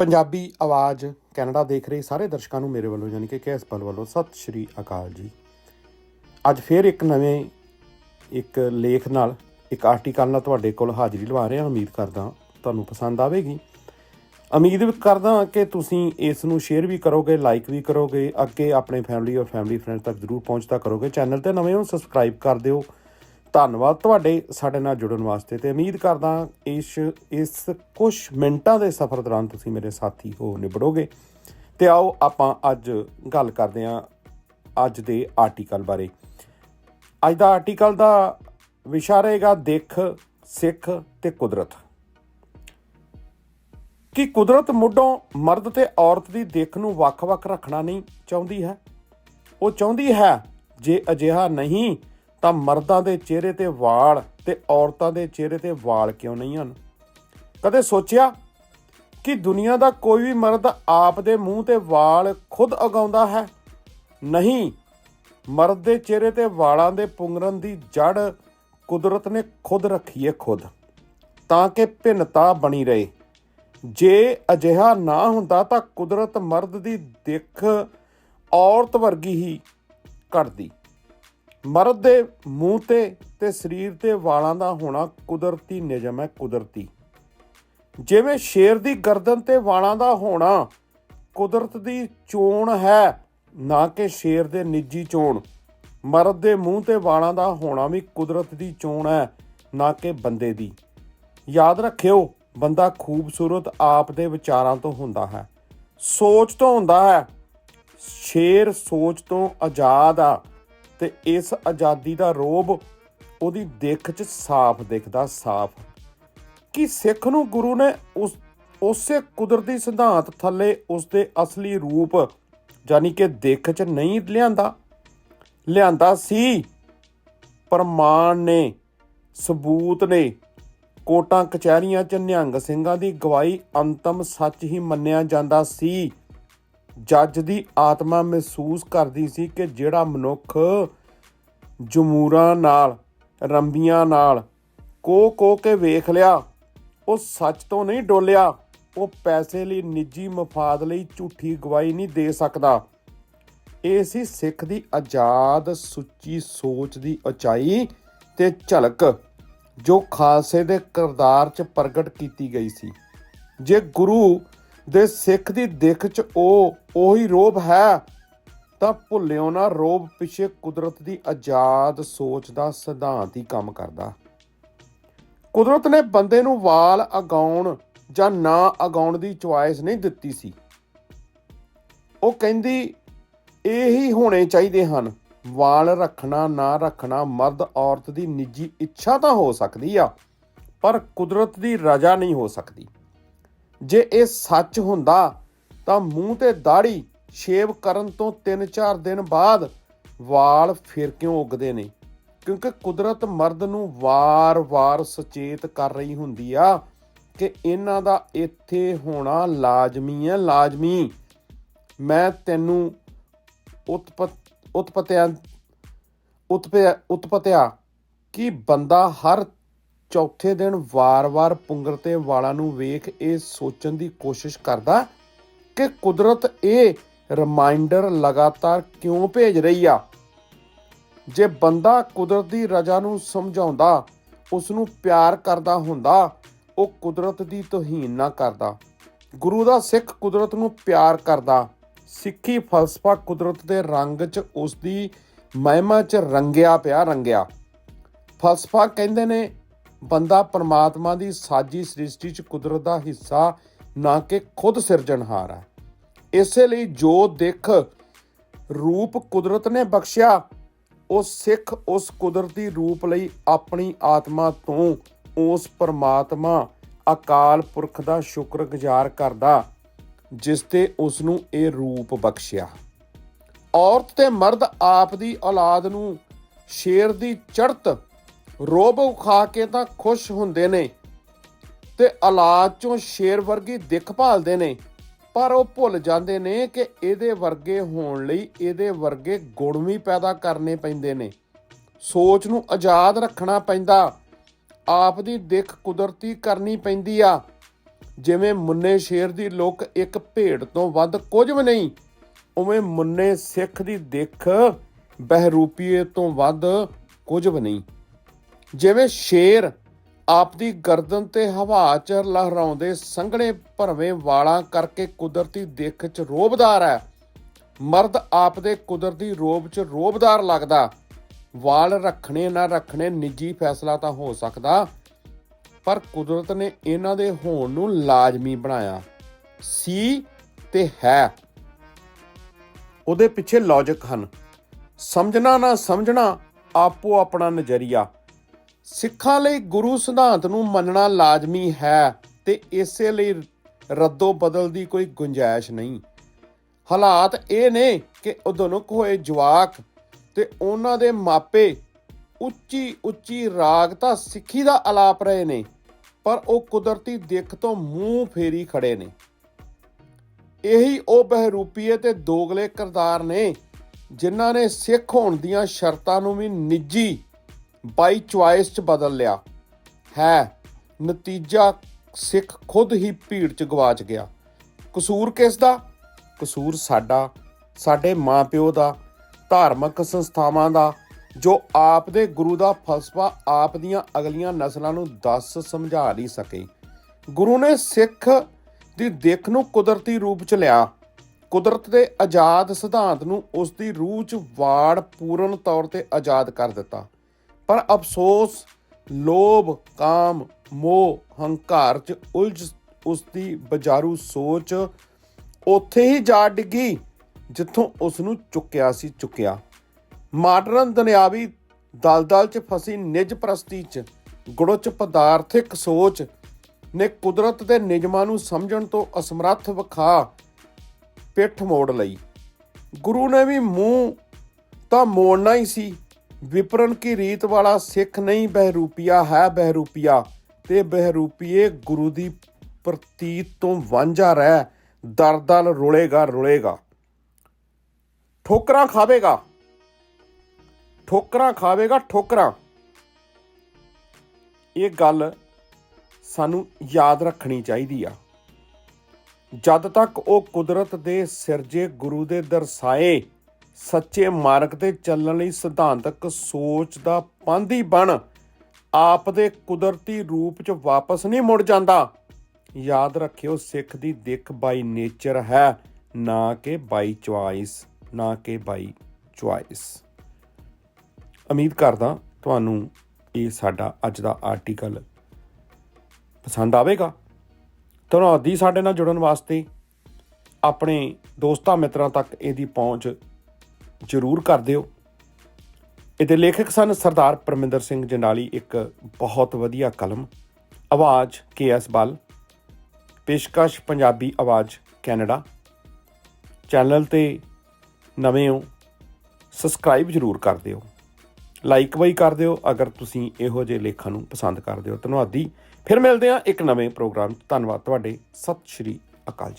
ਪੰਜਾਬੀ ਆਵਾਜ਼ ਕੈਨੇਡਾ ਦੇਖ ਰਹੇ ਸਾਰੇ ਦਰਸ਼ਕਾਂ ਨੂੰ ਮੇਰੇ ਵੱਲੋਂ, ਯਾਨੀ ਕਿ ਕੇਐਸ ਪਲ ਵੱਲੋਂ, ਸਤਿ ਸ਼੍ਰੀ ਅਕਾਲ ਜੀ। ਅੱਜ ਫੇਰ ਇੱਕ ਨਵੇਂ, ਇੱਕ ਲੇਖ ਨਾਲ, ਇੱਕ ਆਰਟੀਕਲ ਨਾਲ ਤੁਹਾਡੇ ਕੋਲ ਹਾਜ਼ਰੀ ਲਵਾ ਰਹੇ। ਹਾਂ ਉਮੀਦ ਕਰਦਾ ਤੁਹਾਨੂੰ ਪਸੰਦ ਆਵੇਗੀ। ਉਮੀਦ ਵੀ ਕਰਦਾ ਕਿ ਤੁਸੀਂ ਇਸ ਨੂੰ ਸ਼ੇਅਰ ਵੀ ਕਰੋਗੇ ਲਾਈਕ ਵੀ ਕਰੋਗੇ, ਅੱਗੇ ਆਪਣੇ ਫੈਮਿਲੀ ਔਰ ਫੈਮਿਲੀ ਫਰੈਂਡ ਤੱਕ ਜ਼ਰੂਰ ਪਹੁੰਚਦਾ ਕਰੋਗੇ। ਚੈਨਲ ਤੇ ਨਵੇਂ ਹੋ ਸਬਸਕ੍ਰਾਈਬ ਕਰ ਦਿਓ। ਧੰਨਵਾਦ ਤੁਹਾਡੇ ਸਾਡੇ ਨਾਲ ਜੁੜਨ ਵਾਸਤੇ ਤੇ ਉਮੀਦ ਕਰਦਾ ਇਸ ਇਸ ਕੁਝ ਮਿੰਟਾਂ ਦੇ ਸਫ਼ਰ ਦੌਰਾਨ ਤੁਸੀਂ ਮੇਰੇ ਸਾਥੀ ਹੋ ਨਿਬੜੋਗੇ। ਤੇ ਆਓ ਆਪਾਂ ਅੱਜ ਗੱਲ ਕਰਦੇ ਹਾਂ ਅੱਜ ਦੇ ਆਰਟੀਕਲ ਬਾਰੇ। ਅੱਜ ਦਾ ਆਰਟੀਕਲ ਦਾ ਵਿਸ਼ਾ ਰਹੇਗਾ ਦੇਖ, ਸਿੱਖ ਤੇ ਕੁਦਰਤ। ਕਿ ਕੁਦਰਤ ਮੁੱਢੋਂ ਮਰਦ ਤੇ ਔਰਤ ਦੀ ਦਿੱਖ ਨੂੰ ਵੱਖ-ਵੱਖ ਰੱਖਣਾ ਨਹੀਂ ਚਾਹੁੰਦੀ ਹੈ? ਉਹ ਚਾਹੁੰਦੀ ਹੈ ਜੇ ਅਜਿਹਾ ਨਹੀਂ ਤਾਂ ਮਰਦਾਂ ਦੇ ਚਿਹਰੇ ਤੇ ਵਾਲ ਤੇ ਔਰਤਾਂ ਦੇ ਚਿਹਰੇ ਤੇ ਵਾਲ ਕਿਉਂ ਨਹੀਂ ਹਨ? ਕਦੇ ਸੋਚਿਆ ਕਿ ਦੁਨੀਆ ਦਾ ਕੋਈ ਵੀ ਮਰਦ ਆਪ ਦੇ ਮੂੰਹ ਤੇ ਵਾਲ ਖੁਦ ਉਗਾਉਂਦਾ ਹੈ? ਨਹੀਂ, ਮਰਦ ਦੇ ਚਿਹਰੇ ਤੇ ਵਾਲਾਂ ਦੇ ਪੁੰਗਰਨ ਦੀ ਜੜ ਕੁਦਰਤ ਨੇ ਖੁਦ ਰੱਖੀ ਹੈ ਖੁਦ। ਤਾਂ ਕਿ ਭਿੰਨਤਾ ਬਣੀ ਰਹੇ। ਜੇ ਅਜਿਹਾ ਨਾ ਹੁੰਦਾ ਤਾਂ ਕੁਦਰਤ ਮਰਦ ਦੀ ਦਿੱਖ ਔਰਤ ਵਰਗੀ ਹੀ ਘਟਦੀ। ਮਰਦ ਦੇ ਮੂੰਹ ਤੇ ਤੇ ਸਰੀਰ ਤੇ ਵਾਲਾਂ ਦਾ ਹੋਣਾ ਕੁਦਰਤੀ ਨਿਯਮ ਹੈ, ਕੁਦਰਤੀ। ਜਿਵੇਂ ਸ਼ੇਰ ਦੀ ਗਰਦਨ ਤੇ ਵਾਲਾਂ ਦਾ ਹੋਣਾ ਕੁਦਰਤ ਦੀ ਚੋਣ ਹੈ, ਨਾ ਕਿ ਸ਼ੇਰ ਦੇ ਨਿੱਜੀ ਚੋਣ। ਮਰਦ ਦੇ ਮੂੰਹ ਤੇ ਵਾਲਾਂ ਦਾ ਹੋਣਾ ਵੀ ਕੁਦਰਤ ਦੀ ਚੋਣ ਹੈ, ਨਾ ਕਿ ਬੰਦੇ ਦੀ। ਯਾਦ ਰੱਖਿਓ, ਬੰਦਾ ਖੂਬਸੂਰਤ ਆਪ ਦੇ ਵਿਚਾਰਾਂ ਤੋਂ ਹੁੰਦਾ ਹੈ। ਸੋਚ ਤੋਂ ਹੁੰਦਾ ਹੈ। ਸ਼ੇਰ ਸੋਚ ਤੋਂ ਆਜ਼ਾਦ ਆ। ਤੇ ਇਸ ਆਜ਼ਾਦੀ ਦਾ ਰੋਬ ਉਹਦੀ ਦਿੱਖ 'ਚ ਸਾਫ਼ ਦਿਖਦਾ, ਸਾਫ਼। ਕਿ ਸਿੱਖ ਨੂੰ ਗੁਰੂ ਨੇ ਉਸ, ਉਸੇ ਕੁਦਰਤੀ ਸਿਧਾਂਤ ਥੱਲੇ ਉਸਦੇ ਅਸਲੀ ਰੂਪ ਯਾਨੀ ਕਿ ਦਿੱਖ 'ਚ ਨਹੀਂ ਲਿਆਂਦਾ? ਲਿਆਂਦਾ ਸੀ। ਪ੍ਰਮਾਣ ਨੇ, ਸਬੂਤ ਨੇ, ਕੋਟਾਂ ਕਚਹਿਰੀਆਂ 'ਚ ਨਿਹੰਗ ਸਿੰਘਾਂ ਦੀ ਗਵਾਹੀ ਅੰਤਮ ਸੱਚ ਹੀ ਮੰਨਿਆ ਜਾਂਦਾ ਸੀ। ਜੱਜ ਦੀ ਆਤਮਾ ਮਹਿਸੂਸ ਕਰਦੀ ਸੀ ਕਿ ਜਿਹੜਾ ਮਨੁੱਖ ਜਮੂਰਾਂ ਨਾਲ, ਰੰਬੀਆਂ ਨਾਲ ਕੋ ਕੋ ਕੇ ਵੇਖ ਲਿਆ, ਉਹ ਸੱਚ ਤੋਂ ਨਹੀਂ ਡੋਲਿਆ, ਉਹ ਪੈਸੇ ਲਈ ਨਿੱਜੀ ਮਫਾਦ ਲਈ ਝੂਠੀ ਗਵਾਹੀ ਨਹੀਂ ਦੇ ਸਕਦਾ। ਇਹ ਸੀ ਸਿੱਖ ਦੀ ਆਜ਼ਾਦ ਸੁੱਚੀ ਸੋਚ ਦੀ ਉਚਾਈ ਤੇ ਝਲਕ, ਜੋ ਖਾਲਸੇ ਦੇ ਕਿਰਦਾਰ 'ਚ ਪ੍ਰਗਟ ਕੀਤੀ ਗਈ ਸੀ। ਜੇ ਗੁਰੂ ਦੇ ਸਿੱਖ ਦੀ ਦਿੱਖ 'ਚ ਉਹ, ਉਹੀ ਰੋਬ ਹੈ। ਤਾਂ ਭੁੱਲਿਓ ਨਾ ਰੋਬ ਪਿੱਛੇ ਕੁਦਰਤ ਦੀ ਆਜ਼ਾਦ ਸੋਚ ਦਾ ਸਿਧਾਂਤ ਹੀ ਕੰਮ ਕਰਦਾ। ਕੁਦਰਤ ਨੇ ਬੰਦੇ ਨੂੰ ਵਾਲ ਅਗਾਉਣ ਜਾਂ ਨਾ ਅਗਾਉਣ ਦੀ ਚੁਆਇਸ ਨਹੀਂ ਦਿੱਤੀ ਸੀ। ਉਹ ਕਹਿੰਦੀ, ਇਹ ਹੀ ਹੋਣੇ ਚਾਹੀਦੇ ਹਨ। ਵਾਲ ਰੱਖਣਾ, ਨਾ ਰੱਖਣਾ ਮਰਦ ਔਰਤ ਦੀ ਨਿੱਜੀ ਇੱਛਾ ਤਾਂ ਹੋ ਸਕਦੀ ਆ, ਪਰ ਕੁਦਰਤ ਦੀ ਰਜ਼ਾ ਨਹੀਂ ਹੋ ਸਕਦੀ। ਜੇ ਇਹ ਸੱਚ ਹੁੰਦਾ ਤਾਂ ਮੂੰਹ ਤੇ ਦਾੜੀ ਸ਼ੇਵ ਕਰਨ ਤੋਂ 3-4 ਦਿਨ ਬਾਅਦ ਵਾਲ ਫਿਰ ਕਿਉਂ ਉੱਗਦੇ ਨੇ? ਕਿਉਂਕਿ ਕੁਦਰਤ ਮਰਦ ਨੂੰ ਵਾਰ-ਵਾਰ ਸੁਚੇਤ ਕਰ ਰਹੀ ਹੁੰਦੀ ਆ ਕਿ ਇਹਨਾਂ ਦਾ ਇੱਥੇ ਹੋਣਾ ਲਾਜ਼ਮੀ ਹੈ ਲਾਜ਼ਮੀ। ਮੈਂ ਤੈਨੂੰ ਉਤਪਤ, ਉਤਪਤਿਆ, ਉਤਪਿਆ, ਉਤਪਤਿਆ ਕਿ ਬੰਦਾ ਹਰ ਚੌਥੇ ਦਿਨ ਵਾਰ-ਵਾਰ ਪੁੰਗਰ ਤੇ ਵਾਲਾਂ ਨੂੰ ਵੇਖ ਇਹ ਸੋਚਣ ਦੀ ਕੋਸ਼ਿਸ਼ ਕਰਦਾ ਕਿ ਕੁਦਰਤ ਇਹ ਰਿਮਾਈਂਡਰ ਲਗਾਤਾਰ ਕਿਉਂ ਭੇਜ ਰਹੀ ਆ? ਜੇ ਬੰਦਾ ਕੁਦਰਤ ਦੀ ਰਜ਼ਾ ਨੂੰ ਸਮਝਾਉਂਦਾ ਉਸ ਨੂੰ ਪਿਆਰ ਕਰਦਾ ਹੁੰਦਾ, ਉਹ ਕੁਦਰਤ ਦੀ ਤੋਹੀਨ ਨਾ ਕਰਦਾ। ਗੁਰੂ ਦਾ ਸਿੱਖ ਕੁਦਰਤ ਨੂੰ ਪਿਆਰ ਕਰਦਾ। ਸਿੱਖੀ ਫਲਸਫਾ ਕੁਦਰਤ ਦੇ ਰੰਗ 'ਚ ਉਸ ਦੀ ਮਹਿਮਾ 'ਚ ਰੰਗਿਆ ਪਿਆ ਰੰਗਿਆ। ਫਲਸਫਾ ਕਹਿੰਦੇ ਨੇ ਬੰਦਾ ਪਰਮਾਤਮਾ ਦੀ ਸਾਜੀ ਸ੍ਰਿਸ਼ਟੀ 'ਚ ਕੁਦਰਤ ਦਾ ਹਿੱਸਾ ਨਾ ਕਿ ਖੁਦ ਸਿਰਜਣਹਾਰ ਹੈ। ਇਸੇ ਲਈ ਜੋ ਦੇਖ ਰੂਪ ਕੁਦਰਤ ਨੇ ਬਖਸ਼ਿਆ, ਉਹ ਸਿੱਖ ਉਸ ਕੁਦਰਤੀ ਰੂਪ ਲਈ ਆਪਣੀ ਆਤਮਾ ਤੋਂ ਉਸ ਪਰਮਾਤਮਾ, ਅਕਾਲ ਪੁਰਖ ਦਾ ਸ਼ੁਕਰਗੁਜ਼ਾਰ ਕਰਦਾ, ਜਿਸ ਤੇ ਉਸ ਨੂੰ ਇਹ ਰੂਪ ਬਖਸ਼ਿਆ। ਔਰਤ ਤੇ ਮਰਦ ਆਪ ਦੀ ਔਲਾਦ ਨੂੰ ਸ਼ੇਰ ਦੀ ਚੜਤ ਰੋਬ ਖਾ ਕੇ ਤਾਂ ਖੁਸ਼ ਹੁੰਦੇ ਨੇ ਤੇ ਔਲਾਦ ਚੋਂ ਸ਼ੇਰ ਵਰਗੀ ਦਿੱਖ ਭਾਲਦੇ ਨੇ। ਪਰ ਉਹ ਭੁੱਲ ਜਾਂਦੇ ਨੇ ਕਿ ਇਹਦੇ ਵਰਗੇ ਹੋਣ ਲਈ ਇਹਦੇ ਵਰਗੇ ਗੁਣ ਵੀ ਪੈਦਾ ਕਰਨੇ ਪੈਂਦੇ ਨੇ। ਸੋਚ ਨੂੰ ਆਜ਼ਾਦ ਰੱਖਣਾ ਪੈਂਦਾ। ਆਪ ਦੀ ਦਿੱਖ ਕੁਦਰਤੀ ਕਰਨੀ ਪੈਂਦੀ ਆ। ਜਿਵੇਂ ਮੁੰਨੇ ਸ਼ੇਰ ਦੀ ਲੁੱਕ ਇੱਕ ਭੇਡ ਤੋਂ ਵੱਧ ਕੁਝ ਵੀ ਨਹੀਂ, ਉਵੇਂ ਮੁੰਨੇ ਸਿੱਖ ਦੀ ਦਿੱਖ ਬਹਿਰੂਪੀਏ ਤੋਂ ਵੱਧ ਕੁਝ ਵੀ ਨਹੀਂ। ਜਿਵੇਂ ਸ਼ੇਰ ਆਪਦੀ ਗਰਦਨ ਤੇ ਹਵਾ 'ਚ ਲਹਿਰਾਉਂਦੇ ਸੰਘਣੇ ਭਰਵੇਂ ਵਾਲਾਂ ਕਰਕੇ ਕੁਦਰਤੀ ਦਿੱਖ 'ਚ ਰੋਬਦਾਰ ਹੈ। ਮਰਦ ਆਪਦੇ ਕੁਦਰਤੀ ਰੋਬ 'ਚ ਰੋਬਦਾਰ ਲੱਗਦਾ। ਵਾਲ ਰੱਖਣੇ ਨਾ ਰੱਖਣੇ ਨਿੱਜੀ ਫੈਸਲਾ ਤਾਂ ਹੋ ਸਕਦਾ, ਪਰ ਕੁਦਰਤ ਨੇ ਇਹਨਾਂ ਦੇ ਹੋਣ ਨੂੰ ਲਾਜ਼ਮੀ ਬਣਾਇਆ। ਸੀ ਤੇ ਹੈ। ਉਹਦੇ ਪਿੱਛੇ ਲੌਜੀਕ ਹਨ। ਸਮਝਣਾ ਨਾ ਸਮਝਣਾ ਆਪੋ ਆਪਣਾ ਨਜ਼ਰੀਆ। ਸਿੱਖਾਂ ਲਈ ਗੁਰੂ ਸਿਧਾਂਤ ਨੂੰ ਮੰਨਣਾ ਲਾਜ਼ਮੀ ਹੈ ਤੇ ਇਸੇ ਲਈ ਰੱਦੋ ਬਦਲ ਦੀ ਕੋਈ ਗੁੰਜਾਇਸ਼ ਨਹੀਂ। ਹਾਲਾਤ ਇਹ ਨੇ ਕਿ ਉਦਨੁਕ ਹੋਏ ਜਵਾਕ ਤੇ ਉਹਨਾਂ ਦੇ ਮਾਪੇ ਉੱਚੀ ਉੱਚੀ ਰਾਗ ਤਾਂ ਸਿੱਖੀ ਦਾ ਆਲਾਪ ਰਹੇ ਨੇ, ਪਰ ਉਹ ਕੁਦਰਤੀ ਦਿੱਖ ਤੋਂ ਮੂੰਹ ਫੇਰੀ ਖੜੇ ਨੇ। ਇਹੀ ਉਹ ਬਹਿਰੂਪੀਏ ਤੇ ਦੋਗਲੇ ਕਿਰਦਾਰ ਨੇ ਜਿਨ੍ਹਾਂ ਨੇ ਸਿੱਖ ਹੋਣ ਦੀਆਂ ਸ਼ਰਤਾਂ ਨੂੰ ਵੀ ਨਿੱਜੀ ਬਾਈ ਚੁਆਇਸ ਚ ਬਦਲ ਲਿਆ। ਹੈ, ਨਤੀਜਾ ਸਿੱਖ ਖੁਦ ਹੀ ਭੀੜ ਚ ਗਵਾਚ ਗਿਆ। ਕਸੂਰ ਕਿਸ ਦਾ? ਕਸੂਰ ਸਾਡਾ, ਸਾਡੇ ਮਾਪਿਓ ਦਾ, ਧਾਰਮਿਕ ਸੰਸਥਾਵਾਂ ਦਾ, ਜੋ ਆਪ ਦੇ ਗੁਰੂ ਦਾ ਫਲਸਫਾ ਆਪ ਦੀਆਂ ਅਗਲੀਆਂ ਨਸਲਾਂ ਨੂੰ ਦੱਸ ਸਮਝਾ ਨਹੀਂ ਸਕੇ। ਗੁਰੂ ਨੇ ਸਿੱਖ ਦੀ ਦਿੱਖ ਨੂੰ ਕੁਦਰਤੀ ਰੂਪ ਚ ਲਿਆ। ਕੁਦਰਤ ਦੇ ਆਜ਼ਾਦ ਸਿਧਾਂਤ ਨੂੰ ਉਸ ਦੀ ਰੂਹ ਚ ਵਾੜ ਪੂਰਨ ਤੌਰ ਤੇ ਆਜ਼ਾਦ ਕਰ ਦਿੱਤਾ। ਪਰ ਅਫਸੋਸ, ਲੋਭ, ਕਾਮ, ਮੋਹ, ਹੰਕਾਰ ਚ ਉਲਝ ਉਸ ਦੀ ਬਜਾਰੂ ਸੋਚ ਉੱਥੇ ਹੀ ਜਾ ਡਿੱਗੀ, ਜਿੱਥੋਂ ਉਸ ਨੂੰ ਚੁੱਕਿਆ ਸੀ ਚੁੱਕਿਆ। ਮਾਡਰਨ ਦੁਨਿਆਵੀ ਦਲਦਲ ਚ ਫਸੀ ਨਿਜ ਪ੍ਰਸਤੀ ਚ ਗੁੜਚ ਪਦਾਰਥਿਕ ਸੋਚ ਨੇ ਕੁਦਰਤ ਦੇ ਨਿਯਮਾਂ ਨੂੰ ਸਮਝਣ ਤੋਂ ਅਸਮਰੱਥ ਵਿਖਾ ਪਿੱਠ ਮੋੜ ਲਈ। ਗੁਰੂ ਨੇ ਵੀ ਮੂੰਹ ਤਾਂ ਮੋੜਨਾ ਹੀ ਸੀ। ਵਿਪਰਨ ਕੀ ਰੀਤ ਵਾਲਾ ਸਿੱਖ ਨਹੀਂ ਬਹਿਰੂਪੀਆ, ਹੈ ਬਹਿਰੂਪੀਆ। ਤੇ ਬਹਿਰੂਪੀਏ ਗੁਰੂ ਦੀ ਪ੍ਰਤੀਤ ਤੋਂ ਵਾਂਝਾ ਰਹਿ ਦਰਦਲ ਰੁਲੇਗਾ ਰੁਲੇਗਾ। ਠੋਕਰਾਂ ਖਾਵੇਗਾ। ਠੋਕਰਾਂ ਖਾਵੇਗਾ, ਠੋਕਰਾਂ। ਇਹ ਗੱਲ ਸਾਨੂੰ ਯਾਦ ਰੱਖਣੀ ਚਾਹੀਦੀ ਆ। ਜਦ ਤੱਕ ਉਹ ਕੁਦਰਤ ਦੇ ਸਿਰਜੇ ਗੁਰੂ ਦੇ ਦਰਸਾਏ ਸੱਚੇ ਮਾਰਗ ਤੇ ਚੱਲਣ ਲਈ ਸਿਧਾਂਤਕ ਸੋਚ ਦਾ ਪਾਂਦੀ ਬਣ, ਆਪ ਦੇ ਕੁਦਰਤੀ ਰੂਪ 'ਚ ਵਾਪਸ ਨਹੀਂ ਮੁੜ ਜਾਂਦਾ। ਯਾਦ ਰੱਖਿਓ, ਸਿੱਖ ਦੀ ਦਿੱਖ ਬਾਈ ਨੇਚਰ ਹੈ, ਨਾ ਕਿ ਬਾਈ ਚੁਆਇਸ ਨਾ ਕਿ ਬਾਈ ਚੁਆਇਸ ਉਮੀਦ ਕਰਦਾ ਤੁਹਾਨੂੰ ਇਹ ਸਾਡਾ ਅੱਜ ਦਾ ਆਰਟੀਕਲ ਪਸੰਦ ਆਵੇਗਾ। ਧੰਨਵਾਦੀ ਸਾਡੇ ਨਾਲ ਜੁੜਨ ਵਾਸਤੇ। ਆਪਣੇ ਦੋਸਤਾਂ ਮਿੱਤਰਾਂ ਤੱਕ ਇਹਦੀ ਪਹੁੰਚ ਜ਼ਰੂਰ ਕਰ ਦਿਓ। ਇਹਦੇ ਲੇਖਕ ਸਨ ਸਰਦਾਰ ਪਰਮਿੰਦਰ ਸਿੰਘ ਜੰਡਾਲੀ ਇੱਕ ਬਹੁਤ ਵਧੀਆ ਕਲਮ, ਆਵਾਜ਼ ਕੇ ਐਸ ਬਲ, ਪੇਸ਼ਕਸ਼ ਪੰਜਾਬੀ ਆਵਾਜ਼ ਕੈਨੇਡਾ, ਚੈਨਲ ਤੇ ਨਵੇਂ ਹੋ, ਸਬਸਕ੍ਰਾਈਬ ਜ਼ਰੂਰ ਕਰ ਦਿਓ। ਲਾਈਕ ਵੀ ਕਰ ਦਿਓ, ਅਗਰ ਤੁਸੀਂ ਇਹੋ ਜਿਹੇ ਲੇਖਾਂ ਨੂੰ ਪਸੰਦ ਕਰਦੇ ਹੋ। ਧੰਨਵਾਦੀ ਫਿਰ ਮਿਲਦੇ ਹਾਂ ਇੱਕ ਨਵੇਂ ਪ੍ਰੋਗਰਾਮ 'ਚ। ਧੰਨਵਾਦ ਤੁਹਾਡੇ। ਸਤਿ ਸ਼੍ਰੀ ਅਕਾਲ ਜੀ।